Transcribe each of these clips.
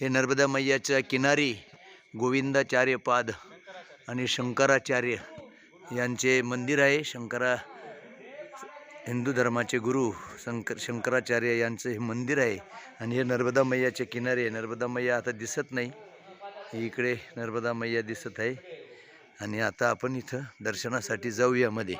हे नर्मदा मैयाच्या किनारी गोविंदाचार्य पाद आणि शंकराचार्य यांचे मंदिर आहे. शंकरा हिंदू धर्माचे गुरु शंकर शंकराचार्य यांचं हे मंदिर आहे. आणि हे नर्मदा मैयाच्या किनारी आहे. नर्मदा मैया आता दिसत नाही. इकडे नर्मदा मैया दिसत आहे. आणि आता आपण इथं दर्शनासाठी जाऊया मध्ये.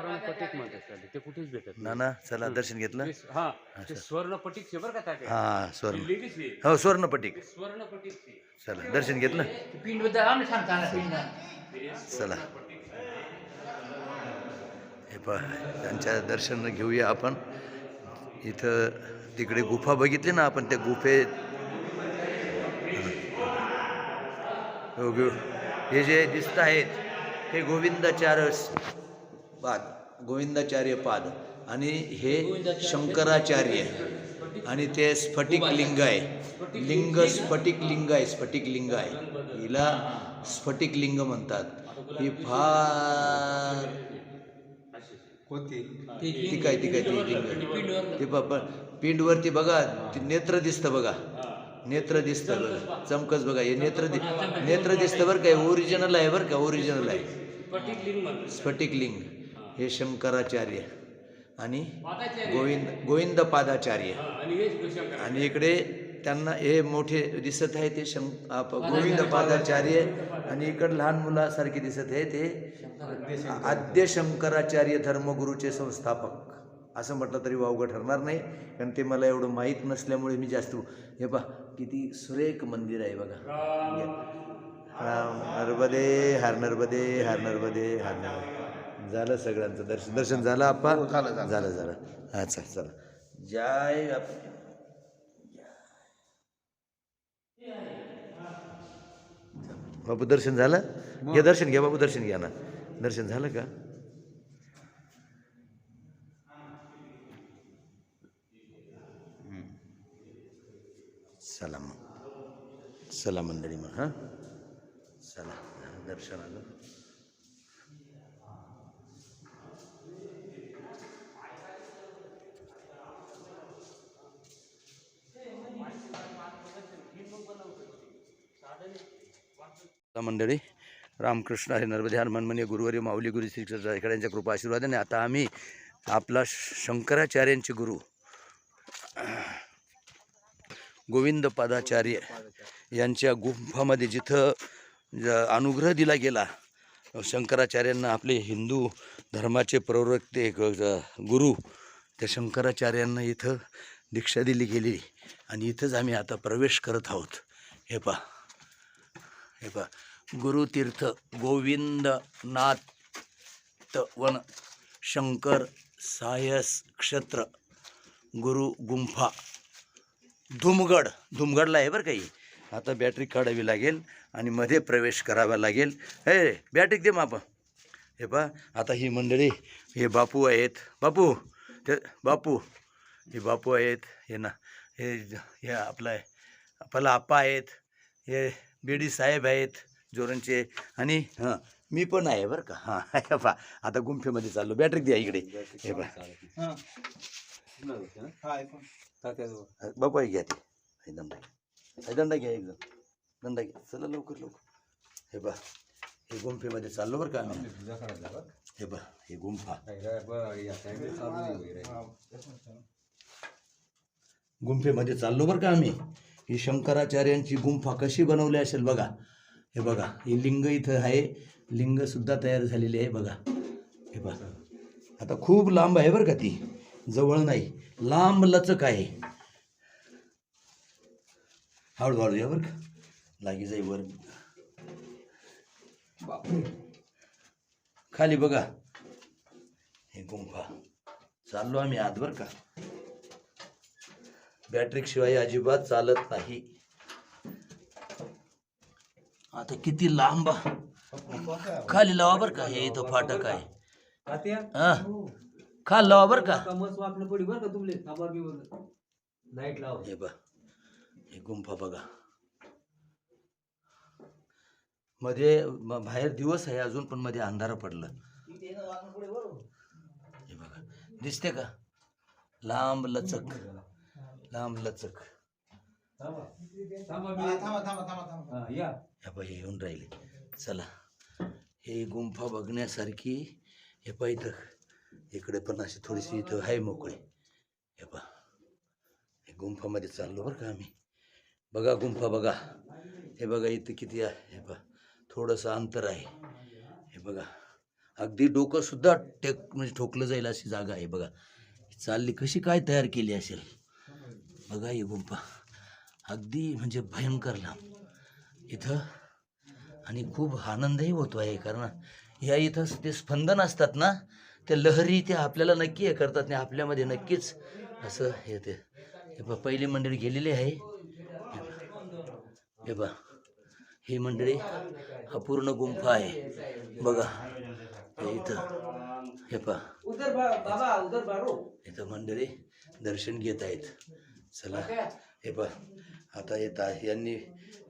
स्वर्ण पटीक म्हणतात त्याला ते कुठेच भेटत नाही. नाना चला दर्शन घेतलं? ते- हा. ते स्वर्ण पटीक शे बरं का तात्या? हा स्वर्ण. आहे. हो स्वर्णपटिक. स्वर्ण पटीक शे. चला दर्शन घेतलं? पिंडबद्दल आम्ही सांगता ना पिंड. चला. हे पहा त्यांच्या दर्शन घेऊया आपण. इथं तिकडे गुफा बघितली ना आपण त्या गुफेत. हो, गो- हे जे दिसत आहेत हे गोविंदाचार्य पाद गोविंदाचार्य पाद. आणि हे शंकराचार्य. आणि ते स्फटिक लिंग आहे. लिंग. स्फटिक लिंग आहे स्फटिक लिंग आहे. हिला स्फटिक लिंग म्हणतात. ही फार ती काय ती काय ती लिंग. ते बाबा पिंडवरती बघा ते नेत्र दिसतं बघा. नेत्र दिसतं बघा. चमकच बघा. हे नेत्र नेत्र दिसतं बरं काय ओरिजिनल आहे बरं का ओरिजिनल आहे. स्फटिक लिंग. हे शंकराचार्य आणि गोविंद गोविंद पादाचार्य. आणि इकडे त्यांना हे मोठे दिसत आहे ते शं आप- गोविंद पादाचार्य आणि इकडे लहान मुलासारखे दिसत आहे ते आद्य शंकराचार्य. धर्मगुरूचे संस्थापक. असं म्हटलं तरी वावगं ठरणार नाही कारण ते मला एवढं माहीत नसल्यामुळे मी जास्त हे पहा किती सुरेख मंदिर आहे बघा. राम. नर्मदे हर नर्मदे हर नर्मदे हर नर्मदे झालं सगळ्यांचं. दर्शन दर्शन झालं आप्पा? झालं झालं. झालं हा चल चला. जय बाबू दर्शन झालं? घे दर्शन घ्या बाबू दर्शन घ्या ना. दर्शन झालं का. चला मग. चला मंडळी मग हां? चला. दर्शन आलं. चला मंडळी रामकृष्ण हरे नर्मदे हनुमानमनी गुरुवारी माऊली गुरु श्री यांच्या कृपा आशीर्वादाने आता आम्ही आपला शंकराचार्यांचे गुरु गोविंद पादाचार्य यांच्या गुंफामध्ये जिथं अनुग्रह दिला गेला शंकराचार्यांना आपले हिंदू धर्माचे प्रवक्ते गुरु त्या शंकराचार्यांना इथं दीक्षा दिली गेली आणि इथंच आम्ही आता प्रवेश करत आहोत. हे पहा. हे पहा. गुरुतीर्थ गोविंदनाथ वन शंकर सायस क्षेत्र गुरु गुंफा. धुमगड धुमगडला आहे बरं काही आता बॅटरी काढावी लागेल आणि मध्ये प्रवेश करावा लागेल. हे बॅटरी दे माप. हे पहा आता ही मंडळी हे बापू आहेत. बापू ते बापू हे बापू आहेत. हे ना हे हे आपलं आपला आप्पा आहेत. हे बेडी साहेब आहेत. जोरणचे आणि हां मी पण आहे बरं का. हां पहा आता गुंफेमध्ये चाललो. बॅटरी द्या इकडे. हे पहा. बापू घ्या ते. हे दंडा घ्या. हे दंडा घ्या एकदम. दंडा घ्या. चला लवकर लवकर. हे पहा हे गुंफेमध्ये चाललो बरं का आम्ही. हे पहा हे गुंफा. गुंफेमध्ये चाललो बरं का आम्ही. ही शंकराचार्यांची गुंफा कशी बनवली असेल बघा. हे बघा ही लिंग इथं आहे. लिंगसुद्धा तयार झालेली आहे बघा. हे बघा. आता खूप लांब आहे बरं का ती. जवळ नाही. लांब लचक आहे. हळूहळू या बरं का. लागी जाई वर. खाली बघा. हे गुंफा. चाललो आम्ही आत बरं का. बॅटरीशिवाय अजिबात चालत नाही. आता किती लांब. खाली लावा बरं का हे इथं फाटक आहे. हा. खाली लावा बरं का. हे बा हे गुंफा बघा. मध्ये म- बाहेर दिवस आहे अजून पण मध्ये अंधार पडलं. हे बघा दिसते का? लांब लचक लांब लचक. या. ह्या पाय येऊन राहिले. चला हे गुंफा बघण्यासारखी हे पाय इथं इकडे पण अशी थोडीशी इथं आहे मोकळी. हे पा हे गुंफामध्ये चाललो बरं का आम्ही. बघा गुंफा बघा. हे बघा इथं किती आहे. हे पा थोडंसं अंतर आहे. हे बघा अगदी डोकंसुद्धा टेक म्हणजे ठोकलं जाईल अशी जागा आहे बघा. चालली कशी काय तयार केली असेल? बघा ही गुंफा. अगदी म्हणजे भयंकर लांब. इथं. आणि खूप आनंदही होतो आहे कारण या इथं ते स्पंदन असतात ना त्या लहरी त्या आपल्याला नक्की हे करतात आणि आपल्यामध्ये नक्कीच असं हे ते हे पहा पहिली मंडळी गेलेली आहे. हे पहा ही मंडळी हा पूर्ण गुंफा आहे. बघा हे इथं. हे बा- बारो. इथं मंडळी दर्शन घेत आहेत. चला हे पहा. आता येत आहे यांनी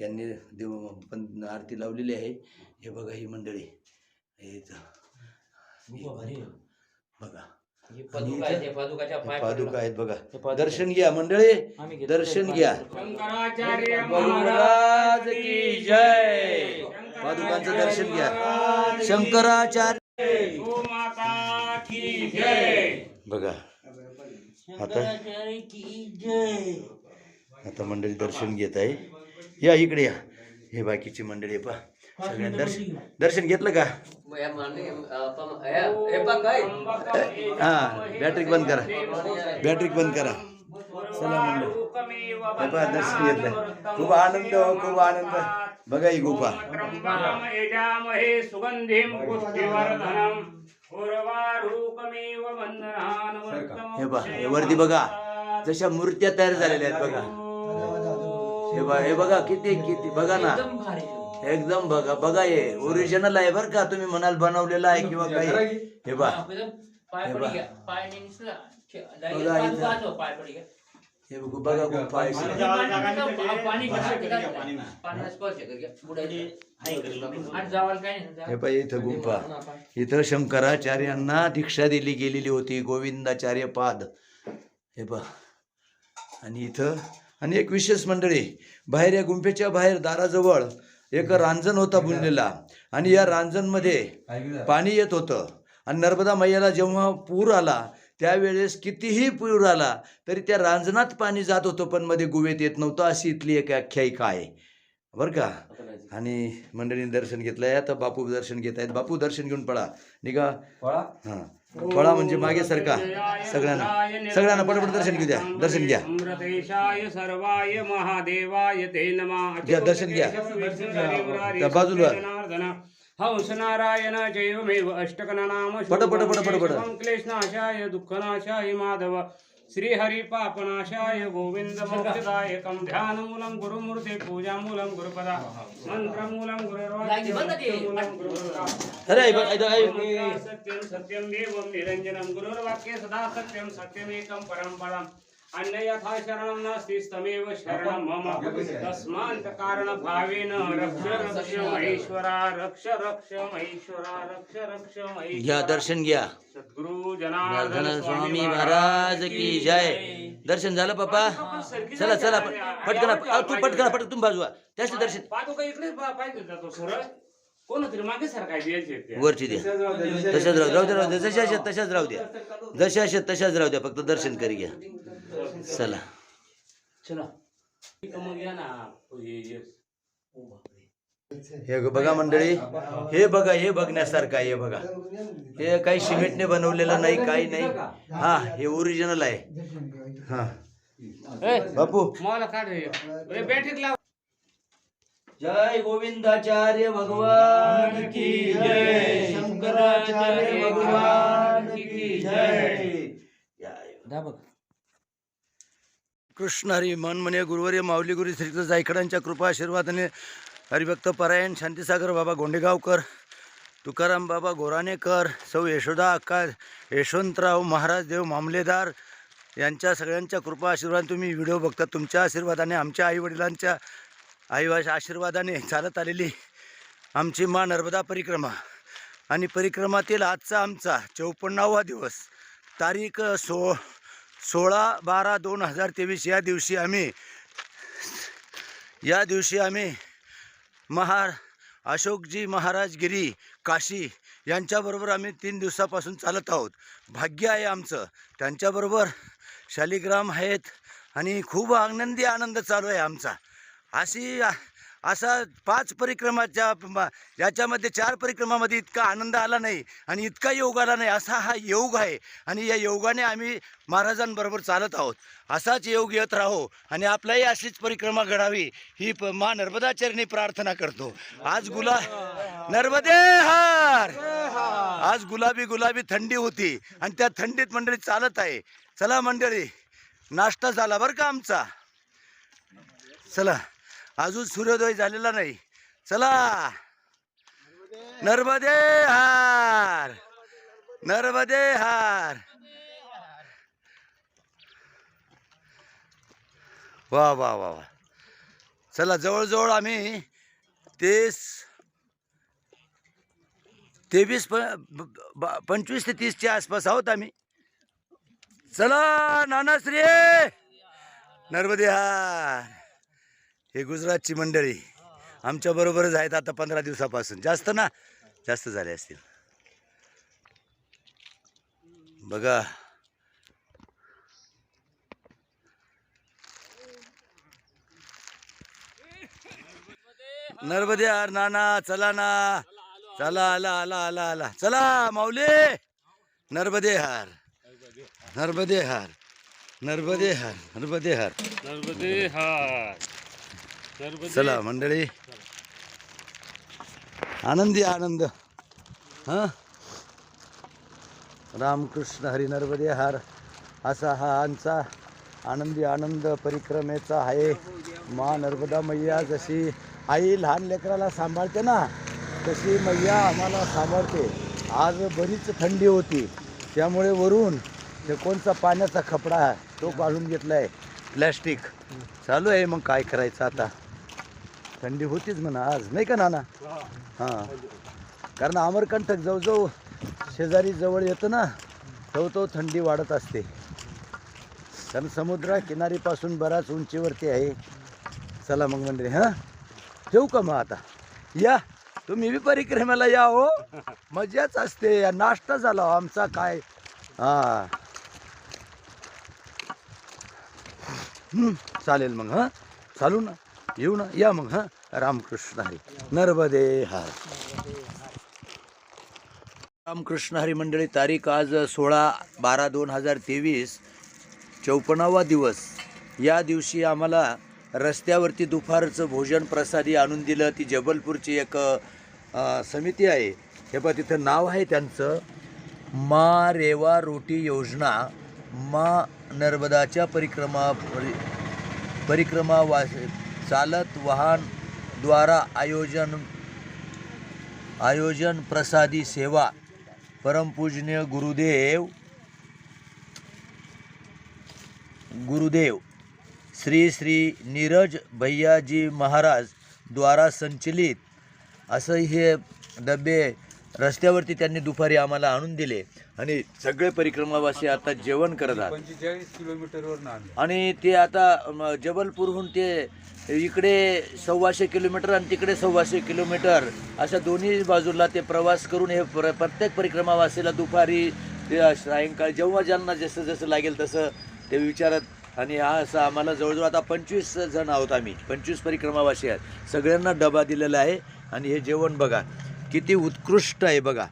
यांनी देव पण आरती लावलेली आहे. हे बघा ही मंडळी. हे हे बघा हे. पादुका आहे, ते पादुकाच्या हे पाय पादुका आहेत बघा. दर्शन घ्या मंडळी. दर्शन घ्या. शंकराचार्य महाराज की जय. पादुकांचं दर्शन घ्या. शंकराचार्य. माता की जय. बघा. आता आता मंडळी दर्शन घेत आहे. या इकडे या. हे बाकीची मंडळी पा सगळ्यांनी दर्शन दर्शन घेतलं का? हा बॅटरी बंद करा. बॅटरी बंद करा. चला मंडळी. दर्शन घेतलं. खूप आनंद हो खूप आनंद. बघा ही गुफा. हे पहा हे वरती बघा. जशा मूर्त्या तयार झालेल्या आहेत बघा. हे बघा हे बघा किती किती बघा ना. एकदम बघा बघा हे ओरिजिनल आहे बरं का तुम्ही म्हणाल बनवलेलं आहे किंवा काही. हे बा पाय हे पडी बा. गया पाय नहीं निसला बघा इथं. पाय पडी हे बघू बघा गुंफा आहे पाणी पाणी पाणी पाण्याला स्पर्श कर गया बुडायचं आणि जावाल काय नाही हे पाहिजे इथं गुंफा. इथं शंकराचार्यांना दीक्षा दिली गेलेली होती गोविंदाचार्य पाद. हे पहा. आणि इथं आणि एक विशेष मंडळी बाहेर या गुंफेच्या बाहेर दाराजवळ एक रांजण होता बुनलेला आणि या रांजणमध्ये पाणी येत होतं. आणि नर्मदा मैयाला जेव्हा पूर आला त्यावेळेस कितीही पूर आला तरी त्या रांजणात पाणी जात होतं पण मध्ये गुवेत येत नव्हतं. अशी इथली एक आख्यायिका आहे. बरं का? आणि मंडळीने दर्शन घेतलंय. आता बापू दर्शन घेत आहेत. बापू दर्शन घेऊन पळा. निघा. हां. पळा म्हणजे मागे सरका. सगळ्यांना. सगळ्यांना पटपट दर्शन घेऊ द्या. दर्शन घ्या. अमृतेशाय सर्वाय महादेवाय ते नमः. घ्या, दर्शन घ्या. त्या बाजूला. हंस नारायण जैवमेव अष्टकनाम पट, पट, पट, पट, पट. क्लेशनाशाय दुःखनाशाय माधव. श्रीहरी पापनाशाय गोविंद मोक्षदायकं ध्यानमूलं गुरुमूर्ते पूजामूलं गुरुपदा. गुरुर्वाक्यमूलं ऐ- ऐ- सत्यं सत्यं देवं निरञ्जनं गुरुर्वाक्ये सदा सत्यं सत्यमेकं परं पदम् अन्य यथा शरणं नास्ति तमेव शरणं मम तस्मात् कारणभावेन रक्ष रक्ष महेश्वरा रक्ष रक्ष महेश्वरा रक्ष रक्ष घ्या महेश्वरा दर्शन घ्या। सद्गुरु जनार्दन स्वामी महाराज की जय। दर्शन झालं पप्पा? चला चला पटकन तू पटकन पटकन तुम्ही बाजूला. त्याचं दर्शन पादुका इकडे पाहिजे जातो सरळ. कोणतरी मागे सारखा द्यायचे ते वरची द्या. तशाच राहू राहू द्या राहू द्या. जशा तशाच राहू द्या. जशा तशाच राहू द्या. फक्त दर्शन करी घ्या. चला. हे- बघा मंडळी हे बघा हे बघण्यासारखं आहे हे बघा. हे काही सिमेंटने बनवलेलं नाही काही नाही. हा हे ओरिजिनल आहे. हा. ए, बापू. मला काढ बॅटरीत लाव. जय गोविंदाचार्य भगवान की जय. शंकराचार्य भगवान की जय. कृष्ण हरी मन म्हणे गुरुवर्य माऊली गुरु श्रीकृष्ण जायकडांच्या कृपा आशीर्वादाने. हरिभक्त परायण शांतीसागर बाबा गोंडेगावकर तुकाराम बाबा गोराणेकर सौ यशोदा अक्का यशवंतराव महाराज देव मामलेदार यांच्या सगळ्यांच्या कृपा आशीर्वाद तुम्ही व्हिडिओ बघता तुमच्या आशीर्वादाने आमच्या आईवडिलांच्या आई आशीर्वादाने चालत आलेली आमची मा नर्मदा परिक्रमा. आणि परिक्रमातील आजचा आमचा चौपन्नावा दिवस तारीख सो सोळा बारा दोन हजार तेवीस या दिवशी आम्ही या दिवशी आम्ही महार अशोकजी महाराज गिरी काशी यांच्याबरोबर आम्ही तीन दिवसापासून चालत आहोत. भाग्य आहे आमचं. त्यांच्याबरोबर शालिग्राम आहेत आणि खूप आनंदी आनंद चालू आहे आमचा. अशी असा पाच परिक्रमाच्या याच्यामध्ये चार परिक्रमामध्ये इतका आनंद आला नाही आणि इतका योग आला नाही असा हा योग आहे. आणि या योगाने आम्ही महाराजांबरोबर चालत आहोत. असाच योग येत राहो आणि आपलाही अशीच परिक्रमा घडावी ही प मा नर्मदाचरणी प्रार्थना करतो. आज गुला नर्मदे हार! आज गुलाबी गुलाबी थंडी होती आणि त्या थंडीत मंडळी चालत आहे. चला मंडळी नाश्ता झाला बरं का आमचा? चला. अजून सूर्योदय झालेला नाही. चला. नर्मदे. हार. नर्मदे हार. वा वा वा वा. चला जवळजवळ आम्ही तेच तेवीस पंचवीस ते तीसच्या आसपास आहोत आम्ही. चला नानाश्री. नर्मदे हार. हे गुजरातची मंडळी. आमच्या बरोबरच आहेत आता पंधरा दिवसापासून. जास्त ना? जास्त झाले असतील. बघा. नर्मदे यार नाना चला ना. चला आला आला आला आला. चला माऊले. नर्मदे हार नर्मदे हार नर्मदे हार नर्मदे हार नर्मदे हार चला मंडळी. आनंदी आनंद. हा? रामकृष्ण हरी नर्मदे हार. असा हा आमचा आनंदी आनंद परिक्रमेचा आहे. मा नर्मदा मैया जशी आई लहान लेकराला सांभाळते ना तशी मैया आम्हाला सांभाळते. आज बरीच थंडी होती. त्यामुळे वरून ते कोणचा पाण्याचा कपडा आहे तो काढून घेतला आहे प्लॅस्टिक. चालू आहे मग काय करायचं आता? थंडी होतीच म्हणा आज. नाही का नाना? हां. कारण अमरकंटक जवळजवळ शेजारी जवळ येतं ना तो तो थंडी वाढत असते. कारण समुद्र किनारीपासून बराच उंचीवरती आहे. चला मग मंडळी हां? ठेवू का मग आता? या. तुम्ही बी परिक्रमेला या हो. मजाच असते. या नाश्ता झाला हो आमचा काय. हां. चालेल मग हां? चालू ना. येऊ ना या मग हां. रामकृष्ण हरी. नर्मदे हर. रामकृष्ण हरी मंडळी तारीख आज सोळा बारा दोन हजार तेवीस चौपन्नावा दिवस. या दिवशी आम्हाला रस्त्यावरती दुपारचं भोजन प्रसादी आणून दिलं. ती जबलपूरची एक समिती आहे. हे बघा तिथं नाव आहे त्यांचं. मा रेवा रोटी योजना. मा नर्मदाच्या परिक्रमा परि परिक्रमा वा चालत वाहन द्वारा आयोजन आयोजन प्रसादी सेवा परमपूजनीय गुरुदेव गुरुदेव श्री श्री नीरज भैयाजी महाराज द्वारा संचलित असं हे डबे रस्त्यावरती त्यांनी दुपारी आम्हाला आणून दिले. आणि सगळे परिक्रमावासी आता जेवण करत आहात. पंचेचाळीस किलोमीटरवर आणि ते आता म, जबलपूरहून ते इकडे सव्वाशे किलोमीटर आणि तिकडे सव्वाशे किलोमीटर अशा दोन्ही बाजूला ते प्रवास करून हे प्र प्रत्येक परिक्रमावासीला दुपारी ते सायंकाळी जेव्हा ज्यांना जसं जसं लागेल तसं ते विचारत. आणि हा असं आम्हाला जवळजवळ आता पंचवीस जण आहोत आम्ही. पंचवीस परिक्रमावासी आहेत. सगळ्यांना डबा दिलेला आहे. आणि हे जेवण बघा किती उत्कृष्ट आहे बघा.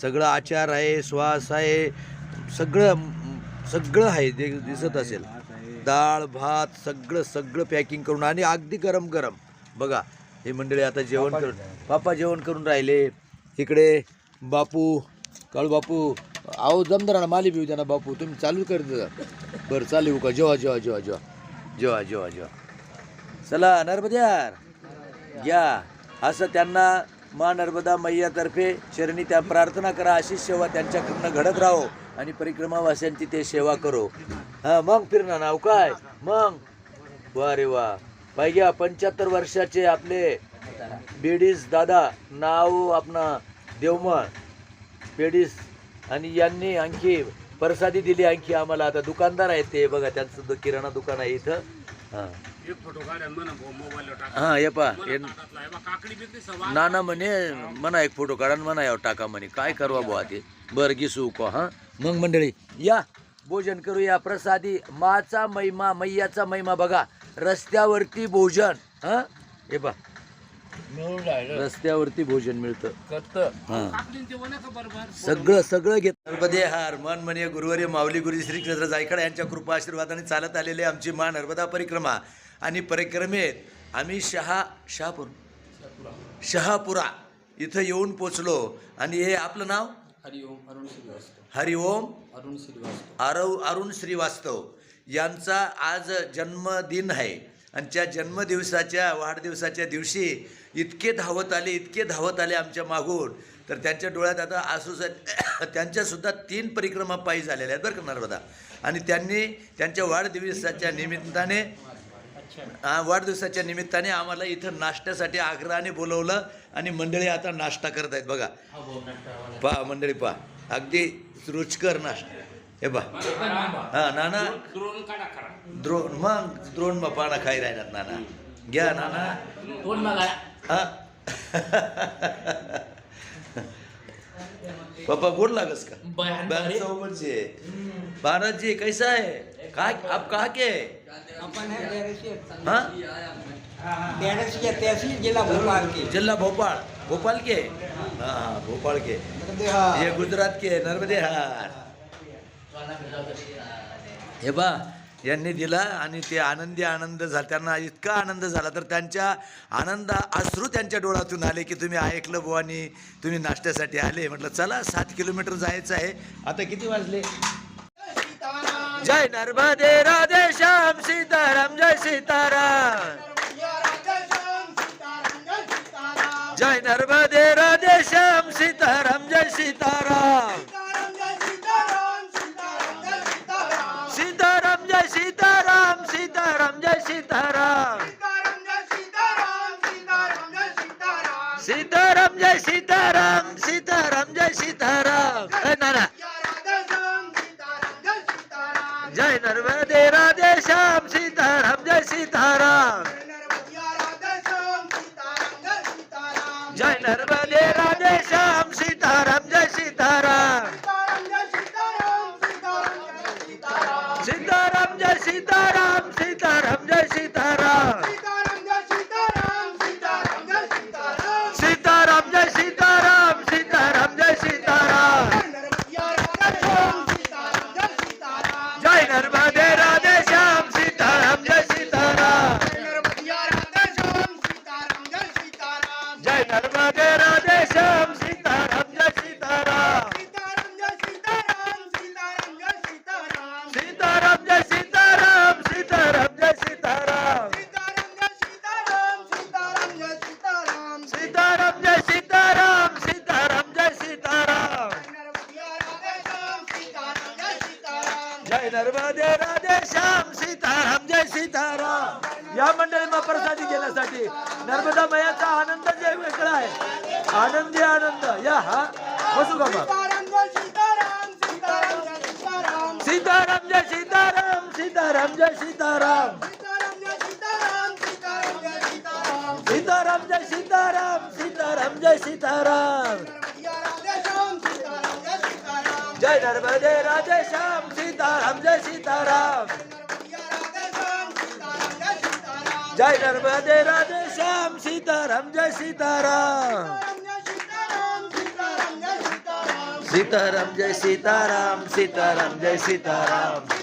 सगळं आचार आहे श्वास आहे सगळं सगळं आहे जे दिसत असेल. डाळ भात सगळं सगळं पॅकिंग करून आणि अगदी गरम गरम. बघा हे मंडळी आता जेवण करून पापा जेवण करून राहिले. इकडे बापू काळू बापू आहो जमदार माली पिऊ त्यांना बापू तुम्ही चालू कर दे. बरं चालू का? जेवा जेवा जेवा जेवा. जेवा जेवा जेवा. चला नर्मद्यार. घ्या. असं त्यांना माँ नर्मदा मैयातर्फे चरणी त्या प्रार्थना करा अशी सेवा त्यांच्याकडनं घडत राहो आणि परिक्रमावास्यांची ते सेवा करो. हा मग फिरणं नाव काय? मग? वा रे वा. पाहिजे पंच्याहत्तर वर्षाचे आपले बेडीस दादा नाव आपणा देवमळ. बेडीस आणि यांनी आणखी परसादी दिली आणखी आम्हाला. आता दुकानदार आहेत ते बघा त्यांचं किराणा दुकान आहे इथं. हां. हां ये पा सवा नाना म्हणे म्हणा एक फोटो काढा म्हणा यावर टाका म्हणे. काय करवा बुवा ते बरं घिसू को हां. मग मंडळी या. भोजन करूया. प्रसादी माचा महिमा मैयाचा महिमा बघा. रस्त्यावरती भोजन हां? हे पा रस्त्यावरती भोजन मिळतं. हां. सगळं सगळं घेत नर्मदे हार मन म्हणे गुरुवर्य माऊली गुरु श्री कृष्ण जायकड यांच्या कृपा आशीर्वादाने चालत आलेली आमची मा नर्मदा परिक्रमा. आणि परिक्रमेत आम्ही शहा शहापूर. शहापुरा इथं येऊन पोचलो. आणि हे आपलं नाव? हरिओम अरुण श्रीवास्तव. हरिओम अरुण श्रीवास्तव. अरुण श्रीवास्तव. यांचा आज जन्मदिन आहे. आणि त्या जन्मदिवसाच्या वाढदिवसाच्या दिवशी इतके धावत आले इतके धावत आले आमच्या मागून. तर त्यांच्या डोळ्यात आता आसूस त्यांच्यासुद्धा तीन परिक्रमा पायी झालेल्या आहेत. बरं का नर्मदा? आणि त्यांनी त्यांच्या वाढदिवसाच्या निमित्ताने हा, वाढदिवसाच्या निमित्ताने आम्हाला इथं नाश्त्यासाठी आग्रहाने बोलवलं आणि मंडळी आता नाश्ता करत आहेत बघा पहा मंडळी पहा. अगदी रुचकर नाश्ता. हे पहा. हा नाना. द्रोण मग द्रोण मग पाना खाई राहणार नाना. घ्या नाना. हा. पापा गोड लागस का. चौबन से भारत जी कैसा है काय आप कहा के है हाँ। तहसील जिला भोपाल की। जिला भोपाल। भोपाल के? हाँ हाँ भोपाल के। हाँ ये गुजरात के नर्मदे हार हे। बा यांनी दिला आणि ते आनंदी आनंद झाला त्यांना इतका आनंद झाला. तर त्यांच्या आनंद अश्रू त्यांच्या डोळ्यातून आले की तुम्ही ऐकलं बुवानी तुम्ही नाश्त्यासाठी आले. म्हटलं चला सात किलोमीटर जायचं आहे. आता किती वाजले? जय नर्मदे राधे श्याम सीताराम जय सीताराम. जय नर्मदे राधे श्याम सीताराम जय सीताराम. सीताराम जय सीताराम सीताराम जय सीताराम सीताराम जय सीताराम नाना जय नर्मदे राधे श्याम सीताराम जय सीताराम जय नर्मदे राधे श्याम सीताराम जय सीताराम सीताराम जय सीताराम मग सीताराम जय सीताराम सीताराम जय सीताराम सीताराम जय सीताराम सीताराम जय सीताराम जय नर्मदे राधे श्याम सीताराम जय सीताराम जय नर्मदे राधे श्याम सीताराम जय सीताराम सीताराम जय सीताराम